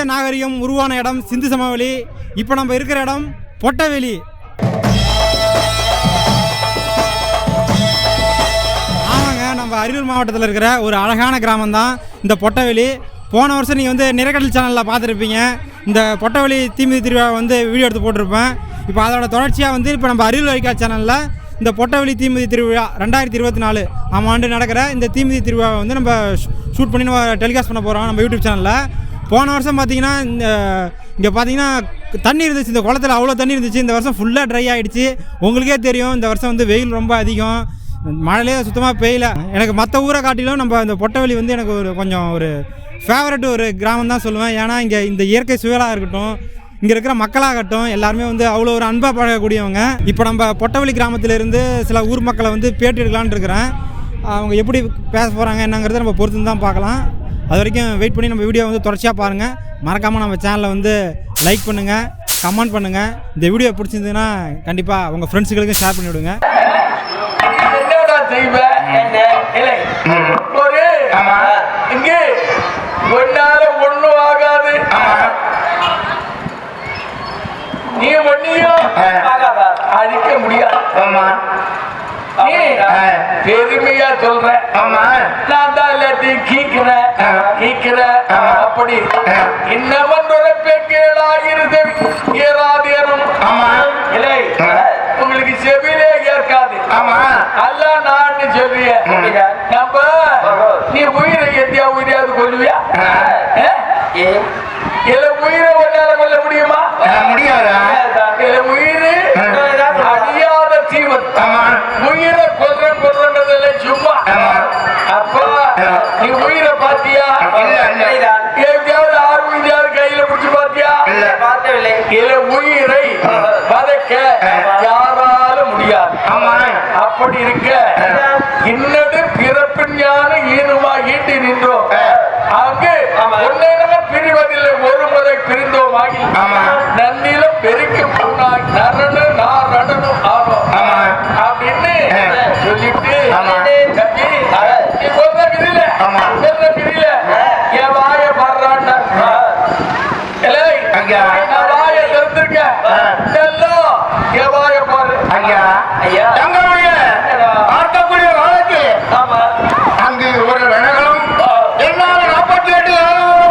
மனித நாகரிகம் உருவான இடம் சிந்து சமவெளி. இப்போ நம்ம இருக்கிற இடம் பொட்டவெளி. ஆமாங்க நம்ம அரியலூர் மாவட்டத்தில் இருக்கிற ஒரு அழகான கிராமம் தான் இந்த பொட்டவெளி. போன வருஷம் நீங்கள் வந்து நிறக்கடல் சேனலில் பார்த்துருப்பீங்க. இந்த பொட்டவெளி தீமிதி திருவிழா வந்து வீடியோ எடுத்து போட்டிருப்பேன். இப்போ அதோட தொடர்ச்சியாக வந்து இப்போ நம்ம அரியலூர் வைக்கா சேனலில் இந்த பொட்டவெளி தீமிதி திருவிழா ரெண்டாயிரத்தி இருபத்தி நாலு ஆமாம் ஆண்டு நடக்கிற இந்த தீமிதி திருவிழாவை வந்து நம்ம ஷூட் பண்ணி நம்ம டெலிகாஸ்ட் பண்ண போகிறோம் நம்ம யூடியூப் சேனலில். போன வருஷம் பார்த்தீங்கன்னா இந்த இங்கே பார்த்தீங்கன்னா தண்ணி இருந்துச்சு இந்த குளத்துல அவ்வளோ தண்ணி இருந்துச்சு. இந்த வருஷம் ஃபுல்லாக ட்ரை ஆகிடுச்சு உங்களுக்கே தெரியும் இந்த வருஷம் வந்து வெயில் ரொம்ப அதிகம். மழையிலே சுத்தமாக பெய்யல. எனக்கு மற்ற ஊரை காட்டிலும் நம்ம இந்த பொட்டவெளி வந்து எனக்கு ஒரு கொஞ்சம் ஒரு ஃபேவரட் ஒரு கிராமம் தான் சொல்லுவேன். ஏன்னா இங்கே இந்த இயற்கை சூழலாக இருக்கட்டும் இங்கே இருக்கிற மக்களாகட்டும் எல்லாருமே வந்து அவ்வளோ ஒரு அன்பாக பழகக்கூடியவங்க. இப்போ நம்ம பொட்டவெளி கிராமத்திலேருந்து சில ஊர் மக்களை வந்து பேட்டி எடுக்கலான்னு இருக்கிறேன். அவங்க எப்படி பேச போகிறாங்க என்னங்கிறத நம்ம பொறுத்து தான் பார்க்கலாம். அது வரைக்கும் வெயிட் பண்ணி நம்ம வீடியோ வந்து தொடர்ச்சியாக பாருங்கள் மறக்காமல் நம்ம சேனலை வந்து லைக் பண்ணுங்கள் கமெண்ட் பண்ணுங்கள் இந்த வீடியோ பிடிச்சிருந்ததுன்னா கண்டிப்பாக உங்கள் ஃப்ரெண்ட்ஸுகளுக்கும் ஷேர் பண்ணி விடுங்க. என்னடா செய்வ? என்ன? இல்லை. ஒரு ஆமா. இங்க. ஒன்னால ஒண்ணும் ஆகாது. நீ ஒன்னையும். அழிக்க முடியாது. ஆமா. பெருமையா சொல்ற. ஆமா. நான் தான் எல்லாத்தையும் கீக்கிறேன். கீக்கிறேன். அப்படி. ஆ. இன்னமன் உழைப்பே கேளாகிறது ஏறாதேனும். ஆமா. இல்லை. உங்களுக்கு செவிலே ஏற்காது. ஆமா. அல்ல நான் சொல்லிய. நம்ம நீ உயிரை எத்தியா உயிரையாவது. ஆ? இல்ல உயிரை ஒன்னால கொல்ல முடியுமா? முடியாதா? இல்ல உயிர் உயிரை கொல்ற கொல்றதெல்லாம் சும்மா. அப்ப. நீ உயிரை பாத்தியா ஆறு உயிராவது கையில பிடிச்சு பாத்தியா பார்த்தவில்லை இல்ல உயிரை ஆ. யாராலும் முடியாது. அப்படி இருக்க இன்னது பிறப்பின் ஞான ஈனுமா ஈட்டி நின்றோம் அங்கு பிரிவதில்லை ஒரு முறை பிரிந்தோம் ஆகி ஆமா. நன்னிலும் பெருக்கி போனாய் நரனு நாரணனும் ஆனோம் ஆமா. அப்படின்னு ஆ. சொல்லிட்டு ஆமா. தம்பி, நீ கொல்ல விதில ஆமா. கொல்ல விதில என் வாய பாடுறான்னு ஐயா. நான் வாய திறந்திருக்கேன் ஆ. எல்லாம் என் வாய பாரு ஐயா ஐயா தங்களுடைய பார்க்கக்கூடிய காலத்தில் ஆமா அங்கு ஒரு ரணகளும் என்னால் நாற்பத்தி எட்டு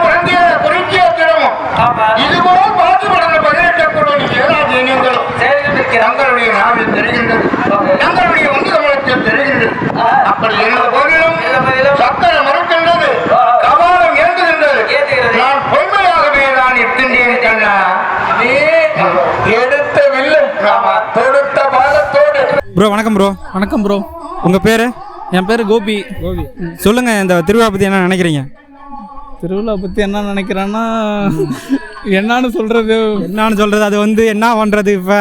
பிறந்திய குறிச்சிய தினமும் ஆமா இதுபோல் பார்த்து படங்கள் பதினெட்டக்கூடிய ஏழாவது இனங்களும் செயல்கள் இருக்கிறாங்க தங்களுடைய நாவில் தெரிகின்றது. தங்களுடைய உண்டு தமிழத்தில் தெரிகின்றது. அப்படி இருந்த போதிலும் சக்கர மறுக்கின்றது. கபாலம் ஏந்துகின்றது. நான் பொய்மையாகவே தான் இருக்கின்றேன் கண்ணா. நீ எடுத்த வில்லு ஆமா. தொடுத்த பாலத்தோடு. ப்ரோ வணக்கம் ப்ரோ. வணக்கம் ப்ரோ. உங்கள் பேர்? என் பேர் கோபி. கோபி. சொல்லுங்கள் இந்த திருவிழா பற்றி என்ன நினைக்கிறீங்க? திருவிழா பற்றி என்ன நினைக்கிறேன்னா என்னன்னு சொல்கிறது என்னன்னு சொல்கிறது அது வந்து என்ன பண்ணுறது இப்போ?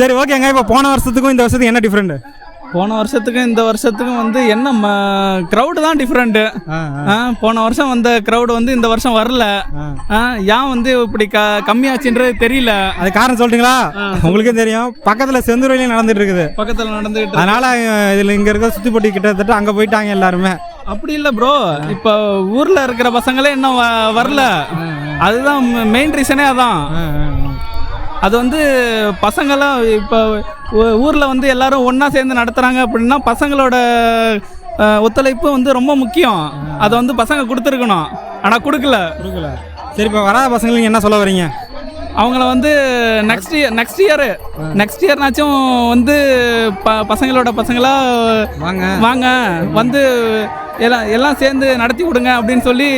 சரி ஓகேங்க இப்போ போன வருஷத்துக்கும் இந்த வருஷத்துக்கு என்ன டிஃப்ரெண்ட் போன வருஷத்துக்கும் இந்த வருஷத்துக்கும் வந்து என்ன க்ரௌடு தான் டிஃப்ரெண்ட்டு போன வருஷம் வந்த க்ரௌடு வந்து இந்த வருஷம் வரல. ஏன் வந்து இப்படி க கம்மியாச்சுன்றது தெரியல. அது காரணம் சொல்லிட்டீங்களா? உங்களுக்கே தெரியும். பக்கத்தில் செந்தூரிலையும் நடந்துட்டு இருக்குது. பக்கத்தில் நடந்துகிட்டு இருக்கு. அதனால இதில் இங்கே இருக்கிற சுற்றிப்பட்டி கிட்டத்தட்ட அங்கே போயிட்டாங்க எல்லாருமே. அப்படி இல்லை ப்ரோ இப்போ ஊரில் இருக்கிற பசங்களே இன்னும் வ- வரல. அதுதான் மெயின் ரீசனே அதான். அது வந்து பசங்களாம் இப்போ ஊரில் வந்து எல்லாரும் ஒன்றா சேர்ந்து நடத்துகிறாங்க அப்படின்னா பசங்களோட ஒத்துழைப்பு வந்து ரொம்ப முக்கியம். அதை வந்து பசங்க கொடுத்துருக்கணும். ஆனால் கொடுக்கல. கொடுக்கல. சரி இப்போ வராத பசங்களுக்கு என்ன சொல்ல வரீங்க? அவங்கள வந்து next year next year next இயர்னாச்சும் வந்து ப பசங்களோட பசங்களா வாங்க. வாங்க. வந்து எல்லாம் எல்லாம் சேர்ந்து நடத்தி விடுங்க அப்படின்னு சொல்லி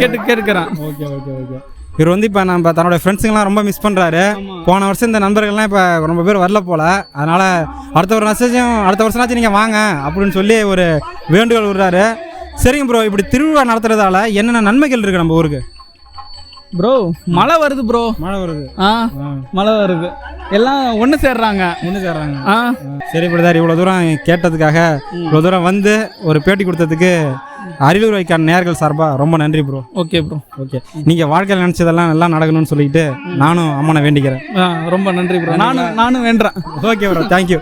கேட்டு கேட்குறேன் ஓகே ஓகே ஓகே. இவர் வந்து இப்போ நம்ம தன்னோட ஃப்ரெண்ட்ஸுங்கெல்லாம் ரொம்ப மிஸ் பண்ணுறாரு போன வருஷம் இந்த நண்பர்கள்லாம் இப்போ ரொம்ப பேர் வரல போல். அதனால் அடுத்த ஒரு வருஷம் அடுத்த வருஷம்னாச்சும் நீங்கள் வாங்க அப்படின்னு சொல்லி ஒரு வேண்டுகோள் விடுறாரு. சரிங்க ப்ரோ இப்படி திருவிழா நடத்துறதால என்னென்ன நன்மைகள் இருக்குது நம்ம ஊருக்கு? ப்ரோ மழை வருது ப்ரோ மழை வருது. ஆ மழை வருது. எல்லாம் ஒன்று சேர்றாங்க. ஒன்று சேர்றாங்க. ஆ. சரி பிரதார் இவ்வளோ தூரம் கேட்டதுக்காக இவ்வளோ தூரம் வந்து ஒரு பேட்டி கொடுத்ததுக்கு அரியலூர் வைக்கான நேர்கள் சார்பாக ரொம்ப நன்றி ப்ரோ ஓகே ப்ரோ ஓகே நீங்கள் வாழ்க்கையில் நினச்சதெல்லாம் நல்லா நடக்கணும்னு சொல்லிட்டு நானும் அம்மனை வேண்டிக்கிறேன். ரொம்ப நன்றி ப்ரோ நானும் நானும் வேண்டுறேன். ஓகே ப்ரோ தேங்க்யூ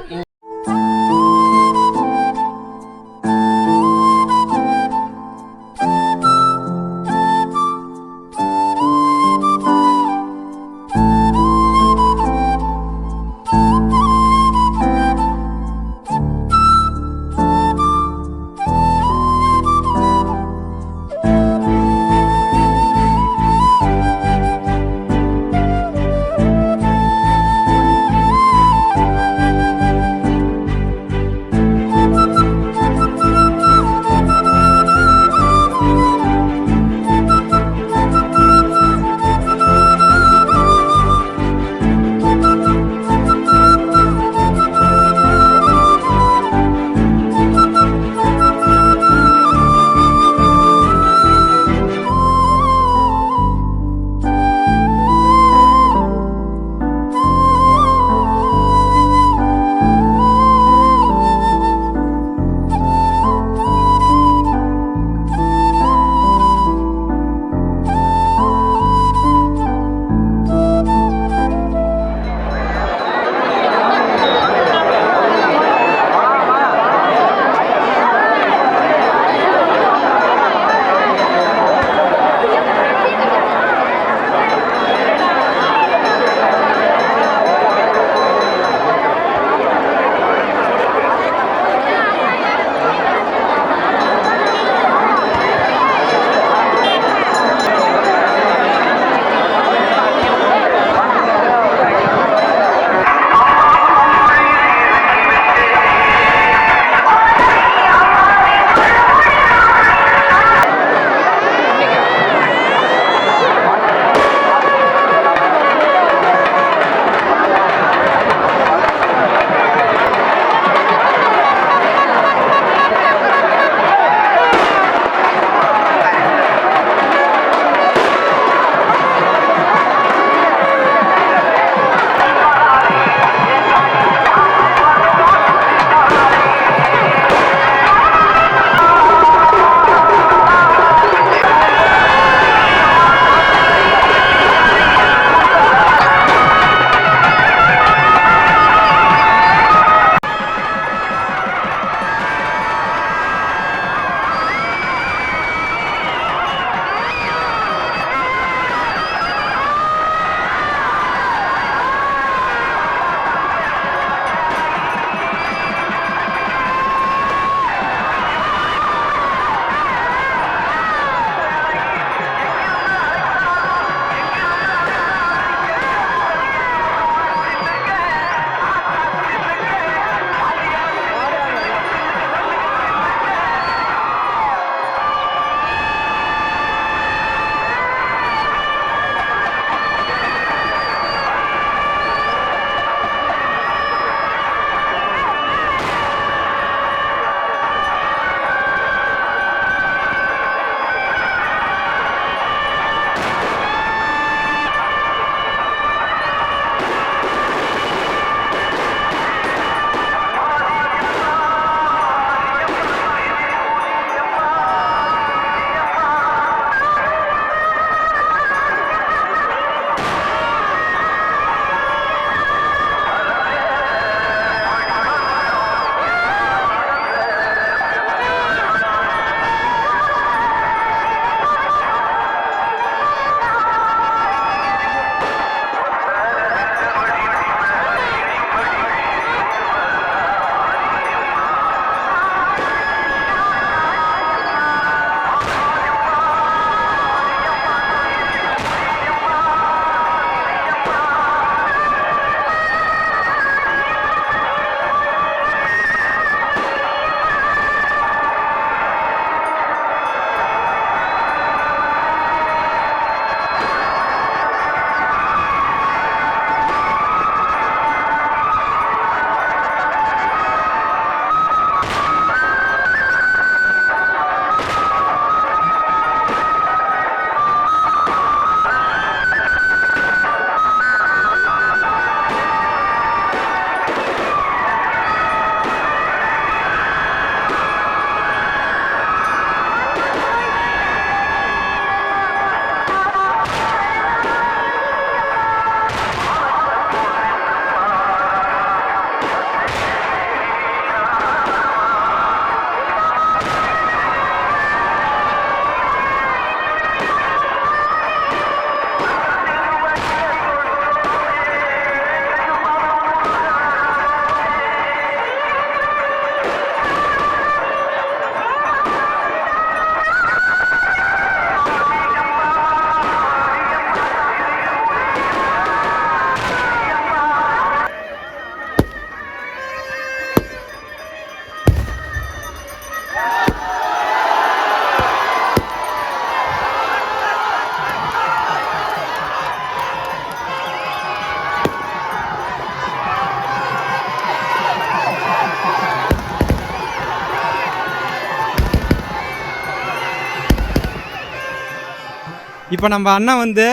இப்போ நம்ம அண்ணன் வந்து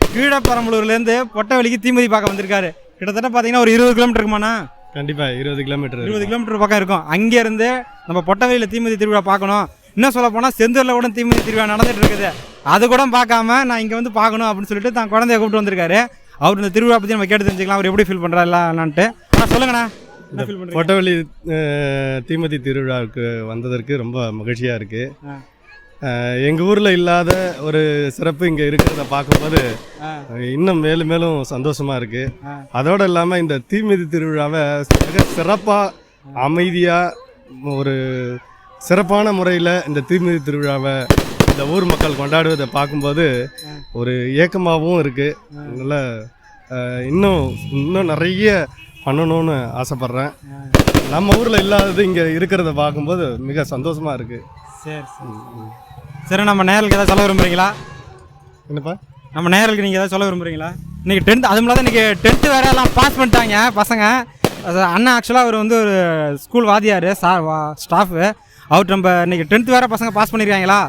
கீழப்பரம்பலூர்லேருந்து பொட்டவெளிக்கு தீமிதி பார்க்க வந்திருக்காரு. கிட்டத்தட்ட பார்த்தீங்கன்னா ஒரு இருபது கிலோமீட்டர் இருக்குமாண்ணா? கண்டிப்பாக இருபது கிலோமீட்டர் இருபது கிலோமீட்டர் பக்கம் இருக்கும். அங்கேருந்து நம்ம பொட்டவெளியில் தீமிதி திருவிழா பார்க்கணும். இன்னும் சொல்ல போனால் செந்தூரில் கூட தீமிதி திருவிழா நடந்துட்டு இருக்குது. அது கூட பார்க்காம நான் இங்கே வந்து பார்க்கணும் அப்படின்னு சொல்லிட்டு தான் குழந்தைய கூப்பிட்டு வந்திருக்காரு. அவர் இந்த திருவிழா பற்றி நம்ம கேட்டு தெரிஞ்சுக்கலாம். அவர் எப்படி ஃபீல் பண்ணுறாரு என்னான்ட்டு. அண்ணா சொல்லுங்கண்ணா. பொட்டவெளி தீமிதி திருவிழாவுக்கு வந்ததற்கு ரொம்ப மகிழ்ச்சியாக ஆ. இருக்குது எங்கள் ஊரில் இல்லாத ஒரு சிறப்பு இங்கே இருக்கிறத பார்க்கும்போது. இன்னும் மேலும் மேலும் சந்தோஷமாக. இருக்குது அதோடு இல்லாமல் இந்த தீமிதி திருவிழாவை மிக சிறப்பாக அமைதியாக ஒரு சிறப்பான முறையில் இந்த தீமிதி திருவிழாவை இந்த ஊர் மக்கள் கொண்டாடுவதை பார்க்கும்போது ஒரு ஏக்கமாகவும் இருக்குது நல்ல இன்னும் இன்னும் நிறைய பண்ணணும்னு ஆசைப்பட்றேன். நம்ம ஊரில் இல்லாதது இங்கே இருக்கிறத பார்க்கும்போது மிக சந்தோஷமாக இருக்குது சரி சரி. சரி நம்ம நேரலுக்கு ஏதாவது சொல்ல விரும்புறீங்களா? என்னப்பா? நம்ம நேரலுக்கு நீங்கள் ஏதாவது சொல்ல விரும்புறீங்களா? இன்னைக்கு டென்த் அது இல்லாத இன்னைக்கு டென்த்து வேற எல்லாம் பாஸ் பண்ணிட்டாங்க பசங்க. அது அண்ணன் ஆக்சுவலாக அவர் வந்து ஒரு ஸ்கூல் வாத்தியார் சா வா ஸ்டாஃபு அவர் நம்ம இன்னைக்கு டென்த்து வேற பசங்க பாஸ் பண்ணியிருக்காங்களா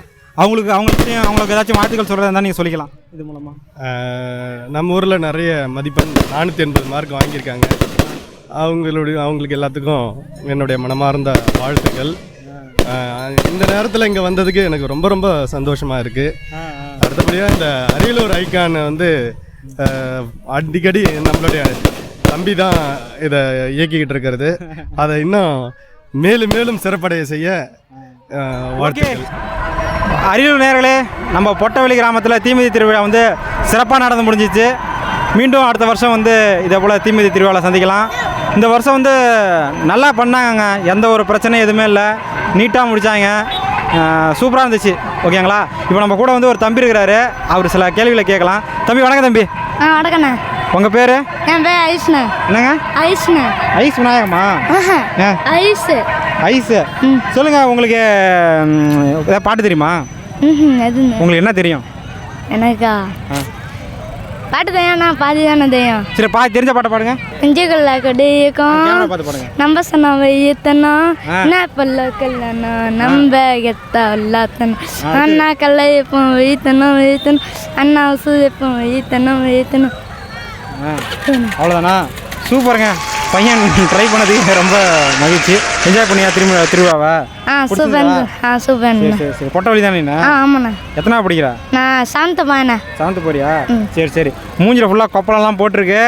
அவங்களுக்கு அவங்களுக்கு அவங்களுக்கு ஏதாச்சும் வாழ்த்துக்கள் சொல்கிறதா இருந்தால் நீங்கள் சொல்லிக்கலாம். இது மூலமாக நம்ம ஊரில் நிறைய மதிப்பெண் நானூற்றி எண்பது மார்க் வாங்கியிருக்காங்க. அவங்களுடைய அவங்களுக்கு எல்லாத்துக்கும் என்னுடைய மனமார்ந்த வாழ்த்துக்கள். இந்த நேரத்தில் இங்கே வந்ததுக்கு எனக்கு ரொம்ப ரொம்ப சந்தோஷமாக இருக்குது அடுத்தபடியாக இந்த அரியலூர் ஐக்கான் வந்து அடிக்கடி நம்மளுடைய தம்பி தான் இதை இயக்கிக்கிட்டு இருக்கிறது. அதை இன்னும் மேலும் மேலும் சிறப்படைய செய்ய அரியலூர் நேர்களே நம்ம பொட்டவெளி கிராமத்தில் தீமிதி திருவிழா வந்து சிறப்பாக நடந்து முடிஞ்சிச்சு. மீண்டும் அடுத்த வருஷம் வந்து இதே போல் தீமிதி திருவிழா சந்திக்கலாம். இந்த வருஷம் வந்து நல்லா பண்ணாங்க எந்த ஒரு பிரச்சனையும் எதுவுமே இல்லை. நீட்டாக முடித்தாங்க சூப்பராக இருந்துச்சு. ஓகேங்களா? இப்போ நம்ம கூட வந்து ஒரு தம்பி இருக்கிறாரு. அவர் சில கேள்விகளை கேட்கலாம். தம்பி வணக்கம் தம்பி. ஆ வணக்கண்ணே. உங்கள் பேர்? என் பேர் ஐஸ்ண்ணே. என்னங்க? ஐஸ்ண்ணே. ஐஸ் விநாயகமா ஐஸு. ஐஸு. சொல்லுங்கள் உங்களுக்கு ஏதாவது பாட்டு தெரியுமா? உங்களுக்கு என்ன தெரியும்? எனக்கா? பாட்டு தெரியாண்ணா பாதி தானே தெரியும். சரி பா தெரிஞ்ச பாட்டை பாடுங்க. நெஞ்சுக்குள்ள கொடியக்கும் நம்ம சொன்ன வைத்தனா ஆ. என்ன பல்ல கல்லனா நம்ம கெத்தா இல்லாத்தனா அண்ணா கல்ல எப்போ வைத்தனும் வைத்தனும் அண்ணா உசு எப்போ வைத்தனும் வைத்தனும் அவ்வளோதானா சூப்பருங்க. பையன் ட்ரை பண்ணதுக்கு ரொம்ப மகிழ்ச்சி. என்ஜாய் பண்ணியா திரும்ப திருவிழாவை ஆ சூப்பர் ஆ சூப்பர் சரி சரி சரி. பொட்டவழி தானே ஆ ஆமாண்ணா. எத்தனா படிக்கிறா? நான் சாந்த பாயண்ணா செவன்த்து போறியா? சரி சரி. மூஞ்சில் ஃபுல்லாக கொப்பளம்லாம் போட்டிருக்கு.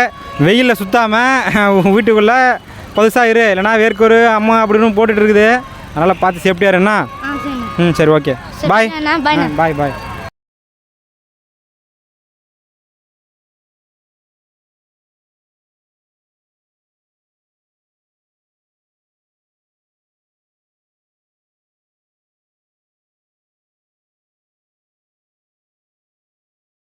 வெயிலில் சுத்தாமல் வீட்டுக்குள்ளே பதுசாக இரு. இல்லைனா வேர்க்கூறு அம்மா அப்படின்னு போட்டுட்டு இருக்குது. அதனால் பார்த்து சேஃப்டியாக இருண்ணா ம் சரி ஓகே பாய். பாய் பாய்